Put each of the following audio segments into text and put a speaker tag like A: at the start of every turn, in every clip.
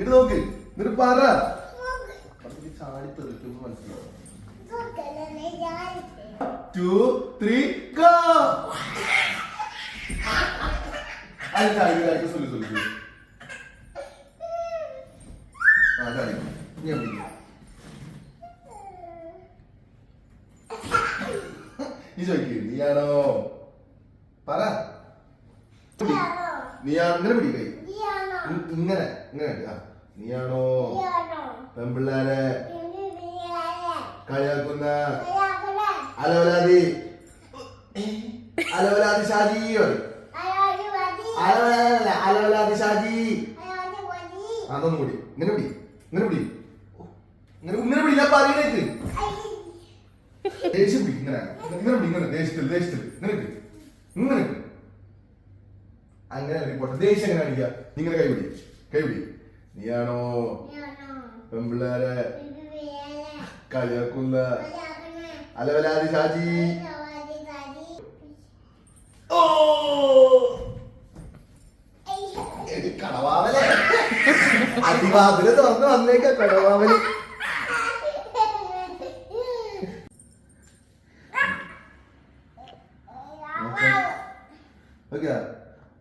A: ഇങ്ങോട്ട് നോക്ക് എന്നിട്ട് പറ. ചാടി തെറിക്കും മനസ്സിലാവും. ടു ത്രീ ഗോ അത് ചാടി ചാടി സൊല്ലു സൊല്ലു ആ ചാടി. ഞാൻ പിടിക്കാം നീ ചോദിക്കൂ നീയാണോ? പറ. ഇ- ഇങ്ങനെ ഇങ്ങനെ ആ. നീയാണോ? പെമ്പിള്ളാരെ കളിയാക്കുന്ന. അലവലാതി അലവലാതി ഷാജി. പറയും. അലവലാതി ഷാജി. അതൊന്നും കൂടി. ഇങ്ങനെ പിടി. ഇങ്ങനെ പിടി. ഇങ്ങനെ ഇങ്ങനെ പിടി ഞാൻ പറയുന്നേക്ക് ദേഷ്യം പിടി ഇങ്ങനെ. ഇങ്ങനെ പിടി ഇങ്ങനെ. ദേഷ്യത്തിൽ ദേഷ്യത്തിൽ ഇങ്ങനെ ഇങ്ങനെ അങ്ങനെ ദേഷ്യം എങ്ങനെ അടിക്കുക? നിങ്ങളുടെ കൈ പിടി. കൈ പിടി. നീയാണോ? പെമ്പിള്ളേരെ കളിയാക്കുന്ന അലവലാതി ഷാജി. ഓ! കടവാവലേ. അതിവാതിൽ തുറന്ന് വന്നേക്ക കടവാവൽ. ഓക്കെ.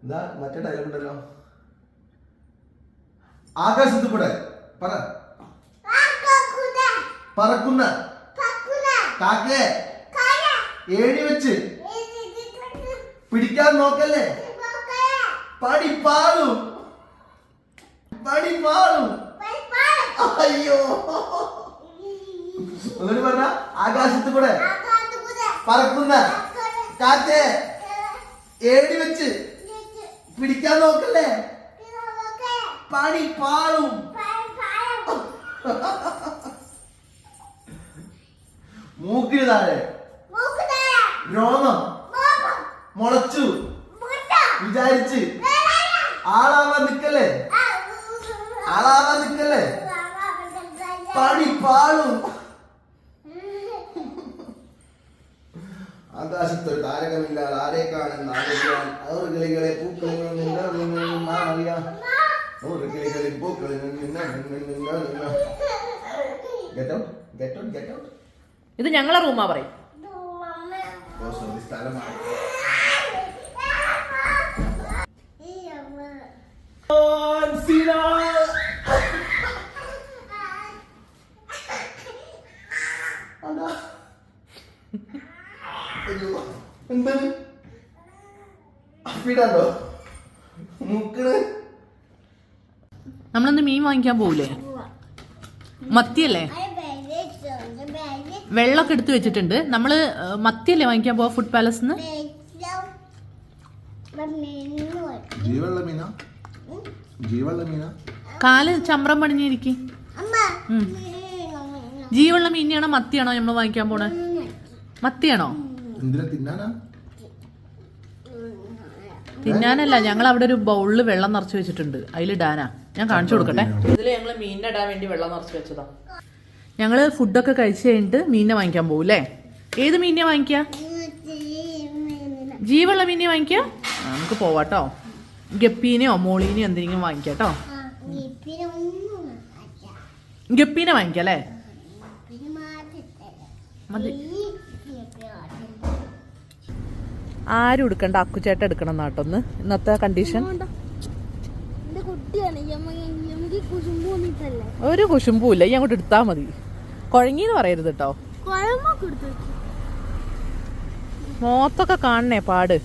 A: എന്താ മറ്റേ ഡയലോഗ് ഉണ്ടല്ലോ? ആകാശത്ത് കൂടെ പറ. പറക്കുന്ന. കാക്കേ. ഏണി വെച്ച്. പിടിക്കാൻ നോക്കല്ലേ? പടി പാടും പടി പാടും അയ്യോ. ഒന്നുകൂടി പറഞ്ഞ ആകാശത്ത് കൂടെ പറക്കുന്ന. കാറ്റേ ഏണി വെച്ച്. പിടിക്കാൻ നോക്കല്ലേ? പടി പാളും. മൂക്കിന് താഴെ. രോമം. മുളച്ചു. വിചാരിച്ച്. ആളാവാൻ നിക്കല്ലേ? ആളാവാൻ നിക്കല്ലേ? പണി പാളും. ആകാശത്തൊരു താരകമില്ലാതെ ആരെ കാണുന്ന ആരോഗ്യം നൂറ് കിളികളെ പൂക്കളിൽ ഔട്ട് ഗെറ്റ് ഔട്ട്
B: ഇത് ഞങ്ങളെ റൂമാ പറയും.
A: എന്താണ്? അപ്പിടാണ്ടോ മുക്കണ്.
B: നമ്മളിന്ന് മീൻ വാങ്ങിക്കാൻ പോവില്ലേ മത്തിയല്ലേ? വെള്ളമൊക്കെ എടുത്തു വെച്ചിട്ടുണ്ട്. നമ്മൾ മത്തിയല്ലേ വാങ്ങിക്കാൻ പോവാ ഫുഡ് പാലസ്
A: ജീവള്ള മീന? ജീവള്ള മീന?
B: കാൽ ചമ്രം പണിഞ്ഞിരിക്കും. ജീവുള്ള മീനാണോ മത്തിയാണോ നമ്മൾ വാങ്ങിക്കാൻ പോണേ? മത്തിയാണോ?
A: എന്തിനാ തിന്നാനാ?
B: തിന്നാനല്ല. ഞങ്ങൾ അവിടെ ഒരു ബൗളിൽ വെള്ളം നിറച്ച് വെച്ചിട്ടുണ്ട്. അതിലിടാനാ ഞാൻ കാണിച്ചു കൊടുക്കട്ടെ. ഇതിൽ ഞങ്ങൾ മീനിനെ ഇടാൻ വേണ്ടി വെള്ളം നിറച്ച് വെച്ചതാ. ഞങ്ങൾ ഫുഡൊക്കെ കഴിച്ച് കഴിഞ്ഞിട്ട് മീനിനെ വാങ്ങിക്കാൻ പോകും അല്ലേ ഏത് മീനിനെ വാങ്ങിക്കാ? ജീവുള്ള മീനിനെ വാങ്ങിക്ക? നമുക്ക് പോവാട്ടോ ഗപ്പീനെയോ മോളീനെയോ എന്തെങ്കിലും വാങ്ങിക്കാട്ടോ ഗപ്പീനെ വാങ്ങിക്കാം അല്ലേ മതി. ആരും എടുക്കണ്ട അക്കുചേട്ട എടുക്കണം നാട്ടൊന്ന് ഇന്നത്തെ കണ്ടീഷൻ
C: നമുക്ക് കുശുമ്പ് ഇല്ല
B: ഒരു ഈ അങ്ങോട്ട് എടുത്താ മതി. കുഴങ്ങിന്ന് പറയരുത് കേട്ടോ മോത്തൊക്കെ കാണണേ പാട്.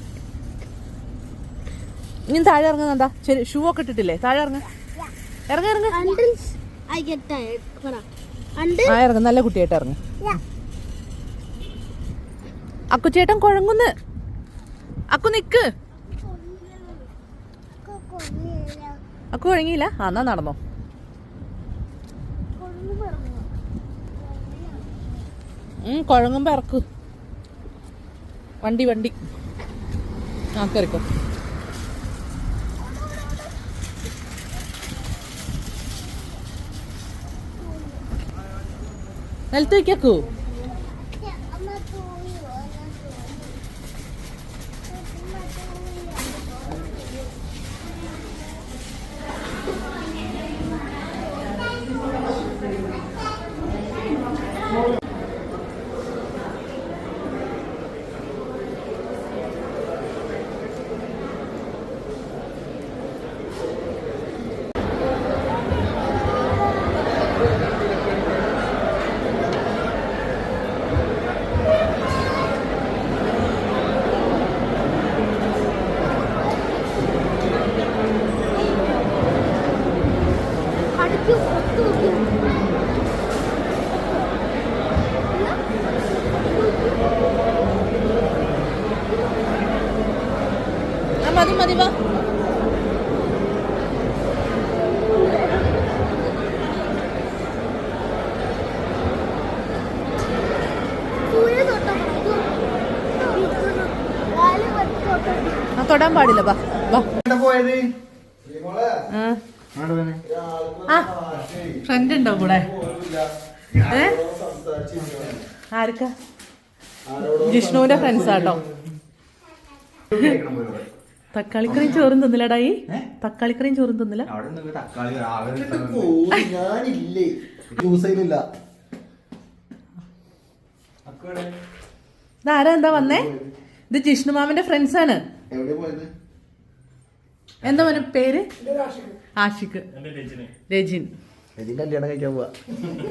B: ഇനി താഴെ ഇറങ്ങുന്നെന്താ ശരി ഷൂ ഒക്കെ ഇട്ടിട്ടില്ലേ? താഴെ ഇറങ്ങ. ഇറങ്ങ ഇറങ്ങ. ആ ഇറങ്ങ നല്ല കുട്ടിയായിട്ട് ഇറങ്ങ. അക്കുച്ചേട്ടൻ കുഴങ്ങുന്ന്. അക്കു നിക്ക്. അക്കു കുഴങ്ങിയില്ല എന്നാ നടന്നോ. കുഴങ്ങുമ്പോ ഇറക്കു. വണ്ടി വണ്ടി. ആ കയറിക്കോ തൊടാൻ പാടില്ല. ബാ ആ. ഫ്രണ്ട് ഉണ്ടോ കൂടെ? ഏ. ആർക്കാ ജിഷ്ണുവിന്റെ ഫ്രണ്ട്സ് ആട്ടോ. തക്കാളിക്കറിയും ചോറും തിന്നില്ലടാ ഈ.
D: ഏ?
B: തക്കാളിക്കറിയും ചോറും തിന്നില്ല. ഇതാരാ എന്താ വന്നേ? ഇത് ജിഷ്ണു മാമിന്റെ ഫ്രണ്ട്സ് ആണ്.
A: എവിടെ പോയത്?
B: എന്താ മോനെ പേര്? ആഷിഖ്. രജിൻ.
A: രജിൻ കല്യാണം കഴിക്കാൻ പോവാ.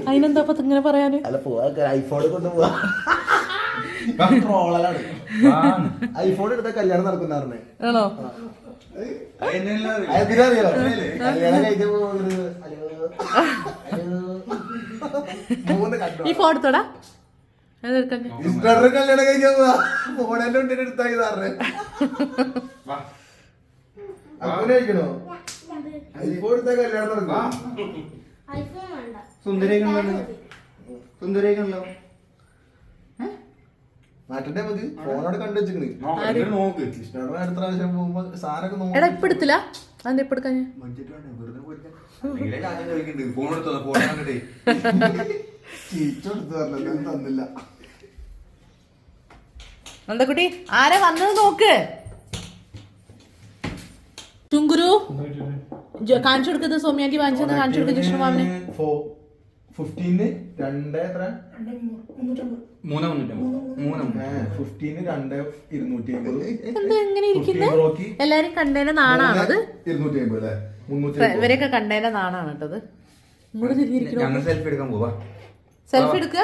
B: അതിനെന്താ അപ്പൊ ഇങ്ങനെ പറയാന്?
A: അല്ല പോവാ ഐഫോൺ കൊണ്ട് പോവാ. ട്രോളലാണ്. ഐഫോൺ എടുത്ത കല്യാണം നടക്കുന്ന
B: ആണോ?
A: കല്യാണം കഴിക്കാൻ പോകുന്നത്
B: ഈ ഫോൺ എടുത്തോടാ?
A: സിസ്റ്ററിന് കല്യാണം കഴിക്കാൻ സാറിന്. അങ്ങനെ കഴിക്കണോ ഐഫോൺ എടുത്ത കല്യാണം നടക്കും മാറ്റണ്ടേ മതി. ഫോണോട് കണ്ടു വെച്ചിക്കണ്.
D: നോക്ക്
A: അടുത്ത പ്രാവശ്യം പോകുമ്പോ
B: എടാ ഇപ്പൊ എടുത്തില്ല. അതെന്താ ഇപ്പൊ എടുക്കാൻ?
D: ഫോൺ എടുത്തോ? ഫോൺ കണ്ടിട്ടേ.
A: തന്നില്ല.
B: നന്ദക്കുട്ടി ആരാ വന്നത് നോക്ക്. ചുങ്കുരു ജ- കാണിച്ചു കൊടുക്കുന്നത് സോമിയാന്റി വാങ്ങിച്ചത് കാണിച്ചു കൊടുക്കുക ജിഷ്ണു മാമിന്.
A: ഫിഫ്റ്റീന് രണ്ട് എത്ര?
B: എല്ലാരും കണ്ടേന നാണാണത് ഇവരെയൊക്കെ കണ്ടേന നാണാണ് കേട്ടത്
D: സെൽഫി എടുക്കാൻ പോവാ.
B: സെൽഫി എടുക്കുക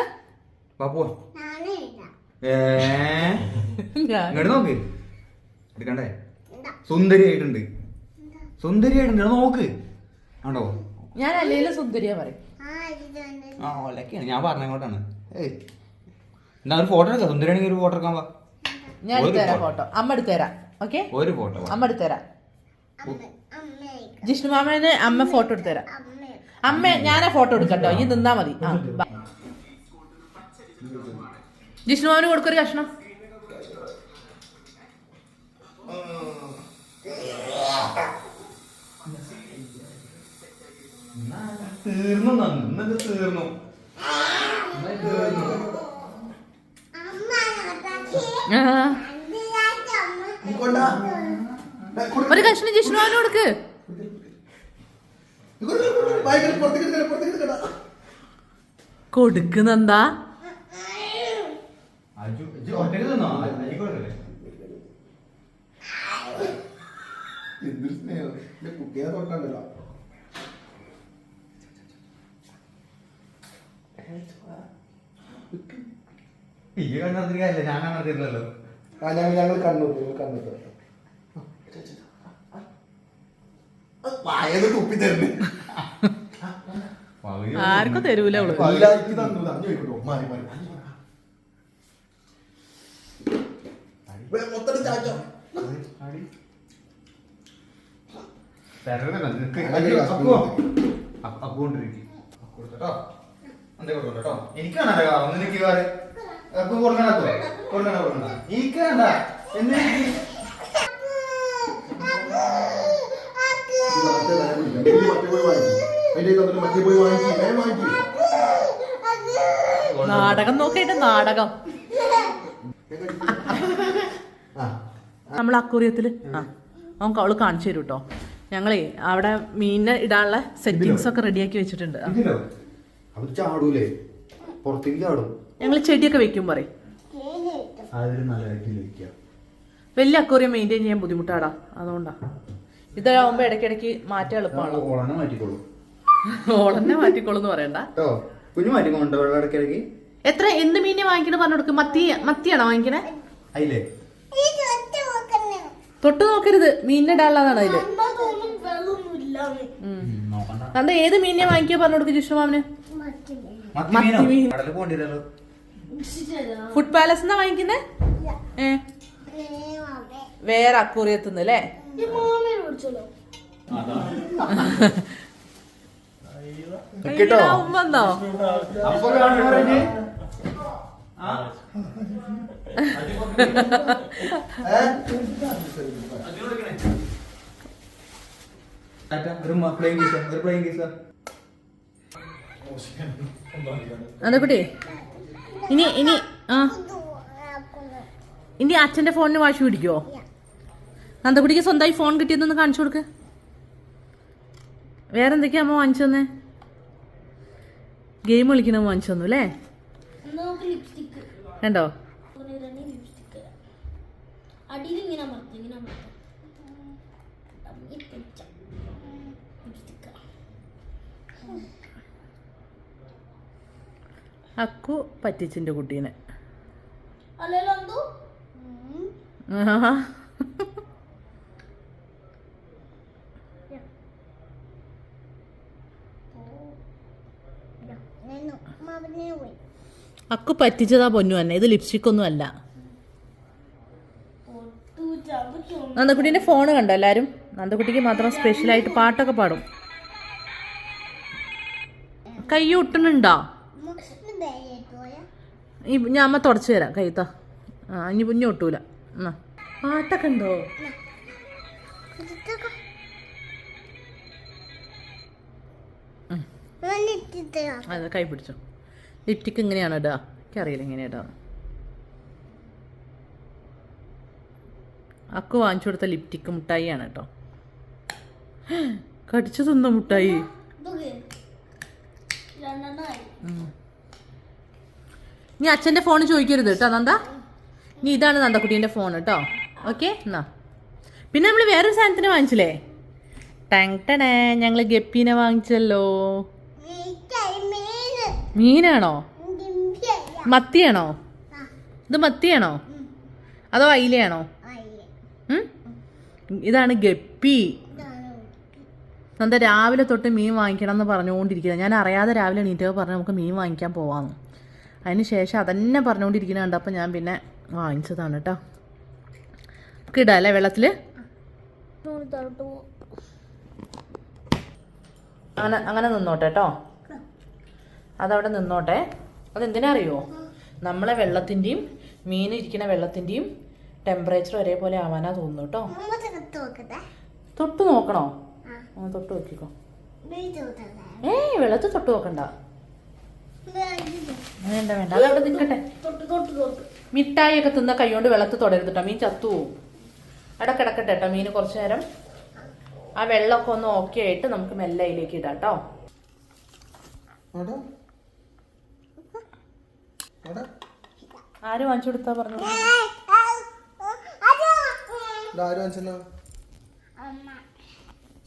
D: വാ പോവാ
E: നാളെ ഇല്ല
D: ഏ
B: ഞാൻ
D: ഇങ്ങോട്ട് നോക്ക്. എടുക്കണ്ടേ? സുന്ദരിയായിട്ടുണ്ട്. സുന്ദരിയായിട്ടുണ്ട്. നോക്ക്. ആണോ
B: ഞാൻ അല്ലെങ്കിലും സുന്ദരിയാ പറയും.
E: ആ
D: ഒലക്കാണ് ഞാൻ പറഞ്ഞ അങ്ങോട്ടാണ് ഏയ്. എന്നാ ഒരു ഫോട്ടോ എടുക്കാം. സുന്ദരിയാണെങ്കിൽ ഒരു ഫോട്ടോ എടുക്കാൻ വാ.
B: ഞാൻ എടുത്തുതരാം ഫോട്ടോ. അമ്മ എടുത്തുതരാം. ഓക്കെ?
D: ഒരു ഫോട്ടോ
B: അമ്മ എടുത്തുതരാം.
E: അമ്മ അമ്മ
B: ജിഷ്ണു മാമന് അമ്മ ഫോട്ടോ എടുത്തുതരാം.
E: അമ്മ
B: അമ്മ ഞാനാ ഫോട്ടോ എടുക്കട്ടോ. ഇനി നിന്നാ മതി. ആ ജിഷ്ണു അവന് കൊടുക്കൊരു കഷ്ണം.
D: തീർന്നു തീർന്നു.
B: ഒരു കഷ്ണം ജിഷ്ണു അവന് കൊടുക്ക്. കൊടുക്കുന്നെന്താ
D: അജു ഇജ്ജ് ഒറ്റയ്ക്ക് തിന്നോ അജിക്കോട്ടല്ലേ
A: എന്തൊരു സ്നേഹം. കുട്ടിയെ തൊട്ടണ്ടല്ലോ.
D: ഈ കാര്യമില്ല ഞാൻ കണ്ണടത്തിരുന്നല്ലോ
A: ആ, ഞങ്ങൾ ഞങ്ങൾ കണ്ണൂർ ഞങ്ങൾ കണ്ണൂർ വായത് കുപ്പി തരുന്നു.
B: ആർക്കും തരൂല
A: അവൾ. തന്നു തന്നു ചോദിക്കട്ടോ മാറി മാറി വേ, മൊത്തം ചാച്ചോ
D: കൊടുക്കണോ. കൊടുക്കണ കൊടുക്കണ എന്ന്
A: വാങ്ങിച്ചു
B: നാടകം നോക്കിയിട്ട് നാടകം. നമ്മൾ അക്കൂറിയത്തിൽ ആ നമുക്ക് അവൾ കാണിച്ചു തരും കേട്ടോ ഞങ്ങളേ അവിടെ മീനിനെ ഇടാനുള്ള സെറ്റിങ്സ് ഒക്കെ റെഡിയാക്കി വെച്ചിട്ടുണ്ട്.
D: ചാടൂലേ? പുറത്തേക്ക് ചാടും.
B: ഞങ്ങൾ ചെടിയൊക്കെ വെക്കും പറയും. വലിയ അക്കൂറിയം മെയിന്റെയിൻ ചെയ്യാൻ ബുദ്ധിമുട്ടാടാ അതുകൊണ്ടാ. ഇതാവുമ്പോ ഇടയ്ക്കിടയ്ക്ക് മാറ്റാ എളുപ്പമാണ്
D: ഓളനെ മാറ്റിക്കോളൂ.
B: മാറ്റിക്കോളൂന്ന് പറയണ്ട.
D: കുഞ്ഞു മാറ്റിക്കോണ്ടോ ഇടയ്ക്കിടയ്ക്ക്.
B: എത്ര? എന്ത് മീനെ വാങ്ങിക്കണ പറഞ്ഞു കൊടുക്കും. മത്തി മത്തിയാണോ വാങ്ങിക്കണേ? തൊട്ട് നോക്കരുത്. മീനിനെ ഇടാനുള്ളതാണ്
D: അതിൽ
B: അത് ഏത് മീനിനെ വാങ്ങിക്കാൻ പറഞ്ഞു കൊടുക്കും ജിഷ്ണു മാമിന്?
D: മത്തി
B: മത്തി മീൻ. ഫുഡ് പാലസ് എന്നാ വാങ്ങിക്കുന്നേ? ഏ? വേറെ അക്കൂറിയത്തുനിന്ന് അല്ലേ
E: വിളിച്ചല്ലോ
A: കേട്ടോ?
D: അപ്പൊ
B: ഇനി ഇനി ആ. ഇനി അച്ഛന്റെ ഫോണിന് വാശി പിടിക്കുവോ? നന്ദകുടിക്ക് സ്വന്തമായി ഫോൺ കിട്ടിയതൊന്ന് കാണിച്ചു കൊടുക്ക്. വേറെന്തൊക്കെയാ അമ്മ വാങ്ങിച്ചു തന്നെ? ഗെയിം കളിക്കുന്ന വാങ്ങിച്ചു തന്നു അല്ലേ? കണ്ടോ? അക്കു പറ്റിച്ചിന്റെ കുട്ടീനെ.
C: അല്ലല്ലോ എന്തോ
B: ആഹാ.
C: പോയി
B: അക്കു പറ്റിച്ചതാ പൊന്നു തന്നെ ഇത് ലിപ്സ്റ്റിക് ഒന്നും അല്ല
C: പൊട്ടു
B: ഫോണ് കണ്ടോ എല്ലാരും? നന്ദക്കുട്ടിക്ക് മാത്രം സ്പെഷ്യൽ ആയിട്ട് പാട്ടൊക്കെ പാടും. കൈ ഒട്ടുന്നുണ്ടോ? ഈ ഞാൻ അമ്മ തുടച്ചു തരാം. കൈത്ത ആ ഇനി കുഞ്ഞു ഒട്ടൂല. പാട്ടൊക്കെ ഉണ്ടോ? അതെ കൈ പിടിച്ചോ. ലിപ്റ്റിക്ക് ഇങ്ങനെയാണ് ഇടുക എനിക്കറിയില്ല ഇങ്ങനെ അക്കു വാങ്ങിച്ചു കൊടുത്ത ലിപ്റ്റിക്ക് മുട്ടായിയാണ് കേട്ടോ. കടിച്ചു തിന്ന മുട്ടായി? നീ അച്ഛന്റെ ഫോൺ ചോദിക്കരുത് കേട്ടോ നന്ദ. നീ ഇതാണ് നന്ദക്കുട്ടീന്റെ ഫോൺ കേട്ടോ. ഓക്കെ എന്നാ. പിന്നെ നമ്മൾ വേറൊരു സാധനത്തിന് വാങ്ങിച്ചില്ലേ? ടാങ് ടണേ ഞങ്ങൾ ഗപ്പീനെ വാങ്ങിച്ചല്ലോ. മീനാണോ? മത്തിയാണോ? ഇത് മത്തിയാണോ? അതോ അയിലയാണോ? ഇതാണ് ഗപ്പി. നന്ദ രാവിലെ തൊട്ട് മീൻ വാങ്ങിക്കണം എന്ന് പറഞ്ഞുകൊണ്ടിരിക്കുന്നത് ഞാൻ അറിയാതെ രാവിലെ എണീറ്റോ പറഞ്ഞു നമുക്ക് മീൻ വാങ്ങിക്കാൻ പോവാന്ന്. അതിന് ശേഷം അതന്നെ പറഞ്ഞുകൊണ്ടിരിക്കുന്ന കണ്ടപ്പോൾ ഞാൻ പിന്നെ വാങ്ങിച്ചതാണ് കേട്ടോ. നമുക്ക് ഇടാം അല്ലേ വെള്ളത്തിൽ അങ്ങനെ അങ്ങനെ നിന്നോട്ടെ കേട്ടോ. അതവിടെ നിന്നോട്ടെ. അതെന്തിനാ അറിയോ നമ്മളെ വെള്ളത്തിന്റെയും മീൻ ഇരിക്കുന്ന വെള്ളത്തിന്റെയും ടെമ്പറേച്ചർ ഒരേപോലെ ആവാനാ തോന്നുന്നു കേട്ടോ തൊട്ട് നോക്കണോ? ആ. തൊട്ട് നോക്കിക്കോ. ഏ വെള്ളത്തിൽ തൊട്ട് നോക്കണ്ട. വേണ്ട വേണ്ട. അതവിടെ നിൽക്കട്ടെ.
C: തൊട്ട് തൊട്ട് തൊട്ട്.
B: മിഠായി ഒക്കെ തിന്ന കൈകൊണ്ട് വെള്ളത്തിൽ തൊടരുത് കേട്ടോ മീൻ ചത്തു പോവും. കിടക്കട്ടെ കേട്ടോ മീൻ കുറച്ചു നേരം. ആ വെള്ളമൊക്കെ ഒന്ന് ഓക്കെ ആയിട്ട് നമുക്ക് മെല്ലെ അതിലേക്ക് ഇടാം കേട്ടോ
A: അവിടെ അവിടെ
B: ആര് വാങ്ങിച്ചു കൊടുത്താ പറഞ്ഞു
A: ആര് വാങ്ങിച്ചല്ലോ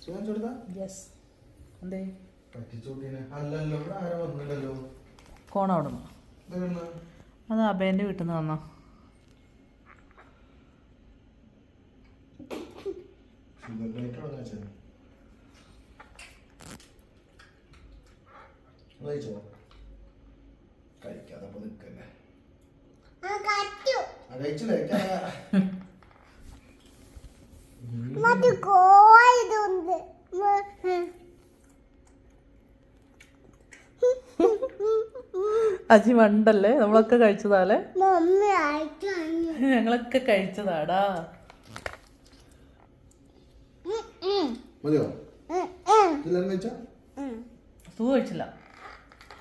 A: സുഖം കൊടുത്താ?
B: യെസ് എന്തേ?
A: പറ്റിച്ചോട്ടീനെ അല്ലല്ലോ ഇവിടെ ആരും വന്നില്ലല്ലോ?
B: കോണ അവിടുന്ന്.
A: ഇതെവിടുന്ന്?
B: അത് അബേന്റെ വീട്ടിൽ നിന്ന് വന്നോ
A: ഷുഗർ ഡയറ്റ് അവിടെ വെച്ചത് കഴിച്ചോ കഴിക്കാതെ അപ്പൊ നിക്കല്ലേ ആ കഴിച്ചില്ലേ
B: അജി മണ്ടല്ലേ? നമ്മളൊക്കെ കഴിച്ചതാലേ ഞങ്ങളൊക്കെ കഴിച്ചതാടാ.
A: മതിയോ?
B: കഴിച്ചില്ല.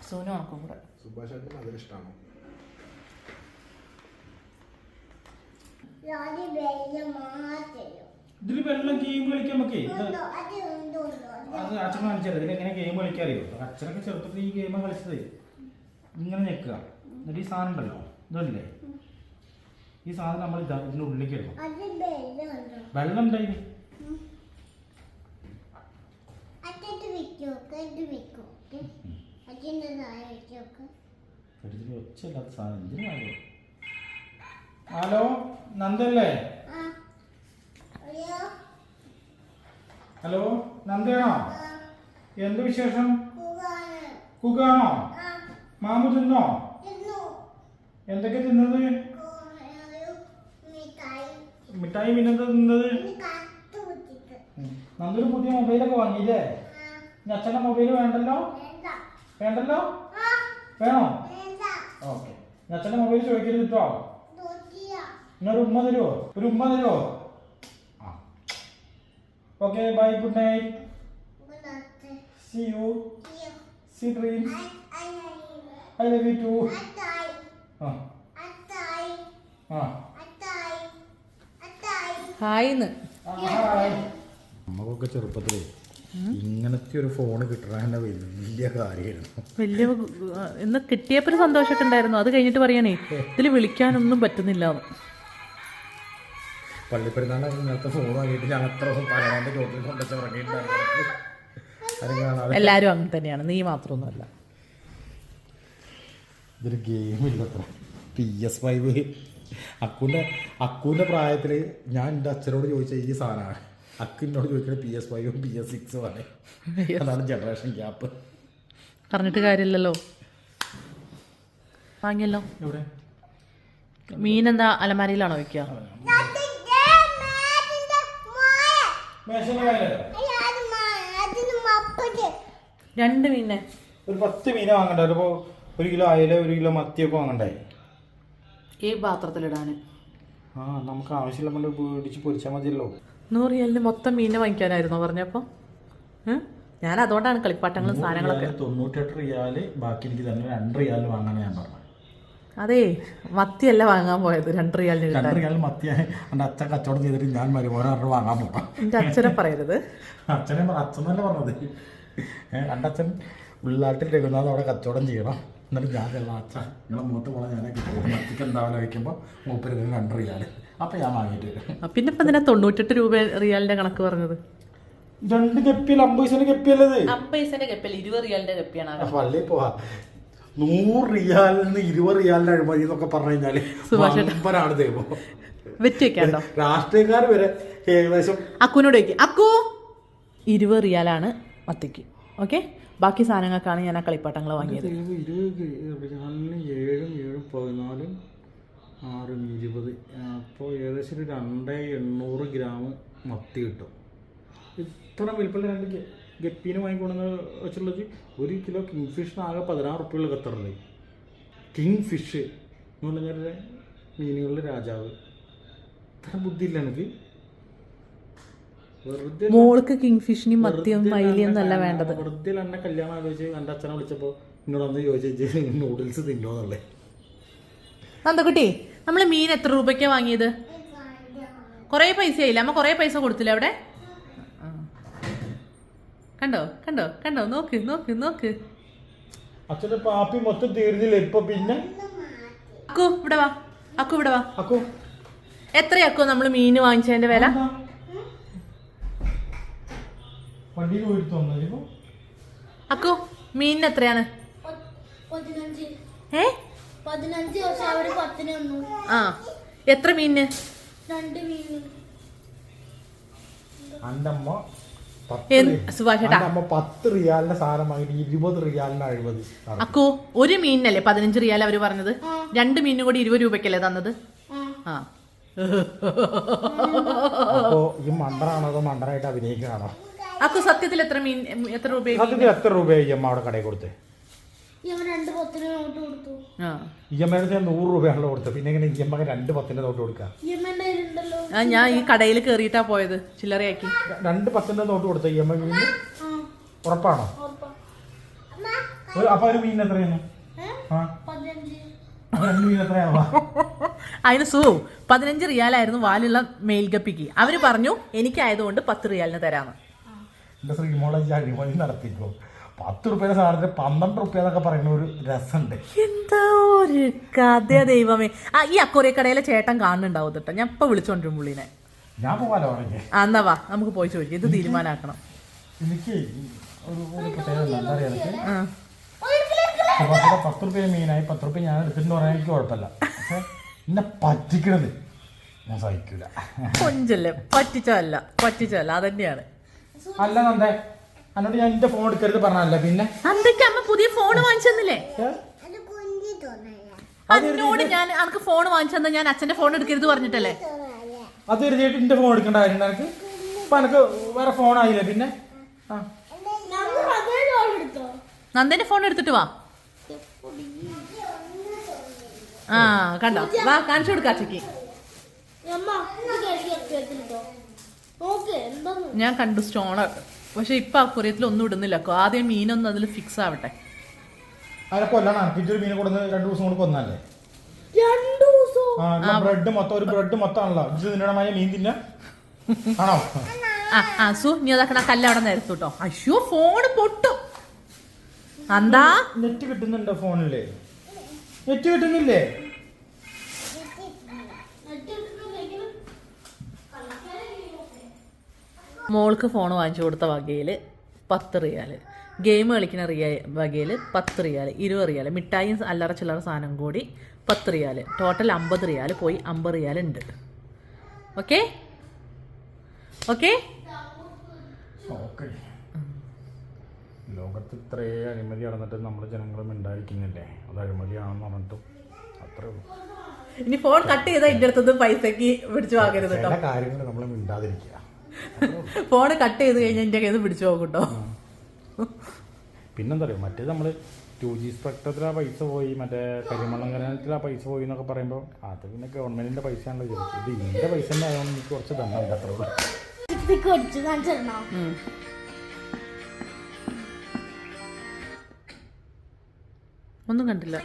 B: സൂനും ഉണക്കും കൂടെ.
A: സുഭാഷ് ഇഷ്ടമാണോ
F: ഇതിൽ വെള്ളം ഗെയിം കളിക്കാൻ നമുക്ക് അത് അച്ഛൻ കാണിച്ചത്. ഇതിൽ എങ്ങനെ ഗെയിം കളിക്കാൻ അറിയോ? അച്ഛനൊക്കെ ചെറുപ്പത്തിൽ ഈ ഗെയിം കളിച്ചത്. ഇങ്ങനെ ഞെക്കുക. എന്നിട്ട് ഈ സാധനം ഉണ്ടല്ലോ? ഇതല്ലേ ഈ സാധനം നമ്മൾ ഇതാ ഇതിന്റെ ഉള്ളിലേക്ക് എടുക്കും വെള്ളം ഉണ്ടായി ഒച്ചല്ലാത്ത ഒച്ചയില്ലാത്ത സാധനം. എന്തിനു കാര്യം ഹലോ നന്ദല്ലേ? ഹലോ നന്ദയാണോ? എന്ത് വിശേഷം? കുക്കാണോ മാമു തിന്നോ? എന്തൊക്കെ തിന്നത്? മിഠായി. പിന്നെന്താ തിന്നത്? നന്ദൊരു പുതിയ മൊബൈലൊക്കെ വാങ്ങിയില്ലേ? ഇനി അച്ഛന്റെ മൊബൈൽ വേണ്ടല്ലോ? വേണ്ടല്ലോ? വേണോ? ഓക്കെ. അച്ഛന്റെ മൊബൈൽ ചോദിക്കരുത് കേട്ടോ എന്നൊരു ഉമ്മ തരുമോ ഒരു ഉമ്മ തരുമോ ആ. Okay bye good night see you see dream I love you too ആ. ആ.
B: ഹായ്ന്ന്.
F: നമുക്കൊക്കെ ചെറുപ്പത്തിലേ ഇങ്ങനത്തെ ഒരു ഫോൺ കിട്ടണ തന്നെ വലിയ കാര്യമായിരുന്നു
B: വലിയ ഇന്ന് കിട്ടിയപ്പോൾ സന്തോഷമൊക്കെ ഉണ്ടായിരുന്നു. അത് കഴിഞ്ഞിട്ട് പറയണേ ഇതിൽ വിളിക്കാനൊന്നും പറ്റുന്നില്ല.
F: പള്ളിപ്പെരുന്നാളിന് ഇങ്ങനത്തെ ഫോൺ വാങ്ങിയിട്ട് ഞാൻ അത്ര ദിവസം തലവാന്റെ ചോട്ടിൽ കൊണ്ടുവച്ച് ഉറങ്ങിയിട്ടുണ്ടായിരുന്നു.
B: എല്ലാവരും അങ്ങനെ തന്നെയാണ്. നീ മാത്രമൊന്നുമല്ല.
F: ഇതൊരു ഗെയിമില്ലത്ര പി എസ് ഫൈവ് അക്കുന്റെ അക്കുവിന്റെ പ്രായത്തിൽ ഞാൻ എന്റെ അച്ഛനോട് ചോദിച്ച ഈ സാധനമാണ്. അക്കിനോട് ചോദിക്കുന്നത് പി എസ് ഫൈവും പി എസ് സിക്സും ആണ്. അതാണ് ജനറേഷൻ ഗ്യാപ്പ്
B: പറഞ്ഞിട്ട് കാര്യമില്ലല്ലോ. വാങ്ങിയല്ലോ.
F: എവിടെ?
B: മീൻ എന്താ അലമാരയിലാണോ വെക്കുക? രണ്ട് മീനെ
F: ഒരു പത്ത് മീന വാങ്ങണ്ടേ? ഒരു ഒരു കിലോ അയല ഒരു കിലോ മത്തിയൊക്കെ വാങ്ങണ്ടേ?
B: ഈ പാത്രത്തിലിടാൻ
F: ആ നമുക്ക് ആവശ്യമില്ല കൊണ്ട് പിടിച്ച് പൊരിച്ചാൽ മതിയല്ലോ.
B: നൂറ് റിയലിന് മൊത്തം മീനെ വാങ്ങിക്കാനായിരുന്നു പറഞ്ഞപ്പോ. ഞാൻ അതുകൊണ്ടാണ് കളിപ്പാട്ടങ്ങളും സാധനങ്ങളൊക്കെ.
F: തൊണ്ണൂറ്റെട്ട് റിയാൽ ബാക്കി എനിക്ക് തന്നെ രണ്ട് റിയാൽ വാങ്ങാൻ ഞാൻ പറഞ്ഞത്.
B: അതേ മത്തിയല്ല വാങ്ങാൻ പോയത്. രണ്ട് റിയാലിന്
F: രണ്ട് റിയാൽ എന്റെ അച്ഛൻ കച്ചവടം ചെയ്തിട്ട് ഞാൻ വാങ്ങാൻ പോകാം
B: എന്റെ അച്ഛനെ പറയരുത്.
F: അച്ഛനെ പറ- പറഞ്ഞത്. എന്റെ അച്ഛൻ ഉള്ളാട്ടിൽ രഘുനാഥ് അവിടെ കച്ചവടം ചെയ്യണം. എന്നിട്ട് ഞാൻ ചെല്ലാം. അച്ഛൻ നിങ്ങളെ മൂത്ത പോളെ ഞാനെ കിട്ടും. മത്തിക്ക് എന്താവില്ല വയ്ക്കുമ്പോൾ മൂപ്പര് രണ്ട് റിയാൽ. അപ്പം ഞാൻ വാങ്ങിയിട്ട് വരും.
B: പിന്നെ ഇപ്പം തൊണ്ണൂറ്റെട്ട് രൂപ റിയാലിന്റെ കണക്ക് പറഞ്ഞത്?
F: രണ്ട് കപ്പിയല്ല? അമ്പത് പൈസേന്റെ
B: അമ്പത് പൈസന്റെ കപ്പല്ല ഇരുപത് റിയാലിന്റെ കപ്പിയാണ്
F: പള്ളിയിൽ പോവാ. നൂറ് റിയാലിൽ നിന്ന് ഇരുപത് റിയാലിന്റെ അഴിമതി എന്നൊക്കെ പറഞ്ഞു
B: കഴിഞ്ഞാൽ.
F: വമ്പനാണ് ദൈവം.
B: വെറ്റ് വെക്കാണ്ടോ
F: രാഷ്ട്രീയക്കാർ വരെ ഏകദേശം
B: അക്കുനോട് ചോദിക്കും. അക്കു ഇരുപത് റിയാലാണ് മത്തിക്ക്. ഓക്കെ? ബാക്കി സാധനങ്ങൾക്കാണ് ഞാൻ ആ കളിപ്പാട്ടങ്ങൾ വാങ്ങിയത്.
F: ഇരുപത് റിയാലിന് ഏഴും ഏഴും പതിനാലും ആറും ഇരുപത്. അപ്പോൾ ഏകദേശം ഒരു രണ്ട് എണ്ണൂറ് ഗ്രാം മത്തി കിട്ടും. ഇത്ര വലിപ്പമുള്ള രണ്ട് ഗപ്പീനെ വാങ്ങിക്കൊണ്ടെന്ന് വെച്ചുള്ളത് ഒരു കിലോ കിങ് ഫിഷിന് ആകെ പതിനാറ് റുപ്യുള്ള ഖത്തറിൽ കിങ് ഫിഷ് എന്ന് പറഞ്ഞാൽ മീനുകളുടെ രാജാവ്. ഇത്ര ബുദ്ധിയില്ല എനിക്ക്.
B: മോൾക്ക് കിങ് ഫിഷിനും മത്തിയും വേണ്ടത്.
F: വെറുതെ എന്നെ കല്യാണം ആലോചിച്ച് എന്റെ അച്ഛനെ വിളിച്ചപ്പോൾ എന്നോട് അന്ന് ചോദിച്ചു നൂഡിൽസ് തിന്നോന്നല്ലേ
B: നന്ദക്കുട്ടി നമ്മൾ മീൻ എത്ര രൂപയ്ക്കാ വാങ്ങിയത്? കുറേ പൈസ ആയില്ല അമ്മ കുറേ പൈസ കൊടുത്തില്ല അവിടെ. കണ്ടോ? കണ്ടോ? കണ്ടോ? നോക്ക് നോക്ക് നോക്ക്.
F: അച്ഛന്റെ പാപ്പി മൊത്തം തീർന്നില്ല ഇപ്പൊ പിന്നെ?
B: അക്കു ഇവിടെ വാ. അക്കു ഇവിടെ വാ.
F: അക്കോ.
B: എത്രയാക്കോ നമ്മൾ മീൻ വാങ്ങിച്ചതിന്റെ വില? അക്കു മീനിന് എത്രയാണ്? ഏ? ആ. എത്ര മീനിന്?
C: രണ്ട് മീൻ.
F: പത്ത് റിയാലിന്റെ സാധനം വാങ്ങിയിട്ട് ഇരുപത് റിയാലിന് അഴിമതി
B: അക്കോ ഒരു മീനിനല്ലേ പതിനഞ്ച് റിയാൽ അവർ പറഞ്ഞത്? രണ്ട് മീനും കൂടി ഇരുപത് രൂപയ്ക്കല്ലേ തന്നത്?
C: ആ.
F: അപ്പോ ഈ മണ്ടറാണോ അതോ മണ്ടറായിട്ട് അഭിനയിക്കുകയാണോ?
B: അക്കു സത്യത്തിൽ എത്ര മീൻ എത്ര രൂപ
F: സത്യത്തിൽ എത്ര രൂപയായി അമ്മ അവിടെ കടയിൽ കൊടുത്തേ? ഇ എം ഐ നൂറ് രൂപയാണല്ലോ കൊടുത്തത്. പിന്നെ എങ്ങനെ ഇ എം ഐ രണ്ട് പത്തിന്റെ നോട്ട്
B: ആ, ഞാൻ ഈ കടയിൽ കയറിയിട്ടാ പോയത്. ചില്ലറയാക്കി.
F: രണ്ട് പത്തിന്റെ നോട്ട് കൊടുത്ത ഇ എം ഐ മീൻ ഉറപ്പാണോ? അപ്പൊ ഒരു മീൻ എത്രയാണ്?
B: അതിന് സു പതിനഞ്ച് റിയാലായിരുന്നു വാലുള്ള മേൽഗപ്പിക്ക് അവർ പറഞ്ഞു എനിക്കായതുകൊണ്ട് പത്ത് റിയാലിന് തരാന്ന്.
F: നടത്തിക്കോ? പത്ത് റുപ്യയുടെ സാധനത്തിന് പന്ത്രണ്ട് റുപ്യ എന്നൊക്കെ പറയുന്ന ഒരു രസമുണ്ട്
B: എന്താ ഒരു കഥ ദൈവമേ. ആ ഈ അക്കോറിയ കടയിലെ ചേട്ടൻ കാണുന്നുണ്ടാവും കേട്ടോ. ഞാൻ ഇപ്പൊ വിളിച്ചോണ്ടിരും പുള്ളിനെ.
F: ഞാൻ പോകാലോ പറഞ്ഞേ
B: ആ എന്നാ വാ നമുക്ക് പോയി ചോദിക്കാം. ഇത് തീരുമാനാക്കണം.
F: എനിക്ക് ഒരു ഒരു പ്രത്യേകത എന്താ അറിയാം എനിക്ക്
B: ആ.
F: സുഭാഷിയുടെ പത്ത് റുപ്യ മീനായി പത്ത് റുപ്യ ഞാൻ എടുത്തിട്ട് പറയാൻ എനിക്ക് കുഴപ്പമില്ല. പക്ഷെ എന്നെ പറ്റിക്കണത് ഞാൻ സഹിക്കൂല.
B: കൊഞ്ചല്ലേ? പറ്റിച്ചല്ല പറ്റിച്ചല്ല അതന്നെയാണ്
F: അല്ല നന്ദേ. എന്നോട് ഞാൻ എന്റെ ഫോൺ എടുക്കരുത് പറഞ്ഞല്ല പിന്നെ?
B: അന്തൊക്കെ അമ്മ പുതിയ ഫോൺ വാങ്ങിച്ചെന്നില്ലേ? അതിനോട് ഞാൻ അനക്ക് ഫോൺ വാങ്ങിച്ചെന്ന് ഞാൻ അച്ഛന്റെ ഫോൺ എടുക്കരുത് പറഞ്ഞിട്ടല്ലേ?
F: അത് എഴുതിയിട്ട് എന്റെ ഫോൺ എടുക്കേണ്ട കാര്യം എനിക്ക് ഇപ്പൊ എനിക്ക് വേറെ ഫോൺ ആയില്ലേ പിന്നെ?
B: നന്ദന്റെ ഫോൺ എടുത്തിട്ട് വാ. ആ കണ്ടോ? വാ കാണിച്ചു കൊടുക്കാം അച്ഛക്ക്. ഞാൻ കണ്ടു സ്റ്റോണ് പക്ഷെ ഇപ്പൊ അക്വറിയത്തിൽ ഒന്നും ഇടുന്നില്ല. ആദ്യം മീനൊന്നും അതിൽ ഫിക്സ് ആവട്ടെ.
F: അതിനെ കൊല്ലണം. പിറ്റൊരു മീനെ കൊടുന്ന് രണ്ടു ദിവസം കൊണ്ട് കൊന്നല്ലേ
C: രണ്ടു ദിവസവും
F: ആ ബ്രെഡ് മൊത്തം ഒരു ബ്രെഡ് മൊത്തം ആണല്ലോ ഇത് തിന്നണമായ മീൻ തിന്ന? ആണോ?
B: ആ ആ സു നീ അതാക്കണ കല്ല് അവിടെ നേരത്തു കേട്ടോ അയ്യോ ഫോൺ പൊട്ടും. എന്താ
F: നെറ്റ് കിട്ടുന്നുണ്ടോ ഫോണിൽ നെറ്റ് കിട്ടുന്നില്ലേ?
B: മോൾക്ക് ഫോൺ വാങ്ങിച്ചു കൊടുത്ത വകയിൽ പത്ത് റിയാൽ. ഗെയിം കളിക്കുന്ന റിയ വകയിൽ പത്ത് റിയാൽ ഇരുപത് റിയാൽ മിഠായി അല്ലറ ചില്ലറ സാധനം കൂടി പത്ത് റിയാൽ ടോട്ടൽ അമ്പത് റിയാൽ പോയി അമ്പത് റിയാൽ ഉണ്ട്. ഓക്കെ ഓക്കെ
F: ലോകത്ത് ഇത്രേ അഴിമതി നടന്നിട്ട് നമ്മൾ ജനങ്ങളും ഉണ്ടായിരിക്കുന്നില്ലേ അത് അഴിമതിയാണെന്ന് പറഞ്ഞിട്ടും അത്രേ ഉള്ളൂ.
B: ഇനി ഫോൺ കട്ട് ചെയ്താൽ എന്റെ അടുത്തൊന്നും പൈസക്ക് പിടിച്ചു വാങ്ങരുത്
F: കാര്യങ്ങൾ നമ്മൾ മിണ്ടാതിരിക്കുക.
B: ഫോൺ കട്ട് ചെയ്ത് കഴിഞ്ഞാൽ എന്റെ കയ്യിൽ നിന്ന് പിടിച്ചു പോകും കേട്ടോ
F: പിന്നെന്താ പറയുക മറ്റേ നമ്മൾ ടു ജി സ്പെക്ടത്തിൽ ആ പൈസ പോയി മറ്റേ കരിമണ്ണങ്കരത്തിൽ ആ പൈസ പോയി എന്നൊക്കെ പറയുമ്പോൾ അത് പിന്നെ ഗവൺമെന്റിന്റെ പൈസയാണല്ലോ ചോദിച്ചത്. ഇത് ഇതിന്റെ പൈസ തന്നെ ആയതുകൊണ്ട് എനിക്ക് കുറച്ച് അത്രേ.
B: ഒന്നും കണ്ടില്ല.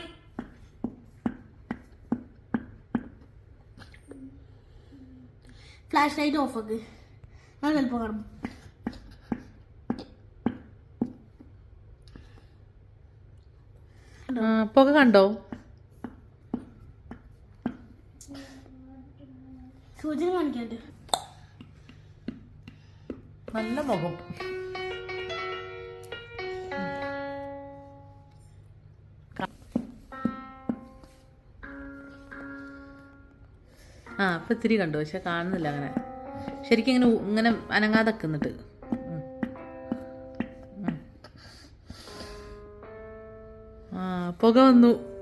C: ഫ്ലാഷ് ലൈറ്റ് ഓഫ് ആക്ക്. ഞാൻ ചിലപ്പോ കാണും
B: പുക കണ്ടോ?
C: സൂചന കാണിക്കാണ്ട്.
B: നല്ല മുഖം. ആ ഇപ്പൊ ഇത്തിരി കണ്ടു പക്ഷെ കാണുന്നില്ല അങ്ങനെ. ശരിക്കും ഇങ്ങനെ ഇങ്ങനെ അനങ്ങാതെ. ആ പുക വന്നു.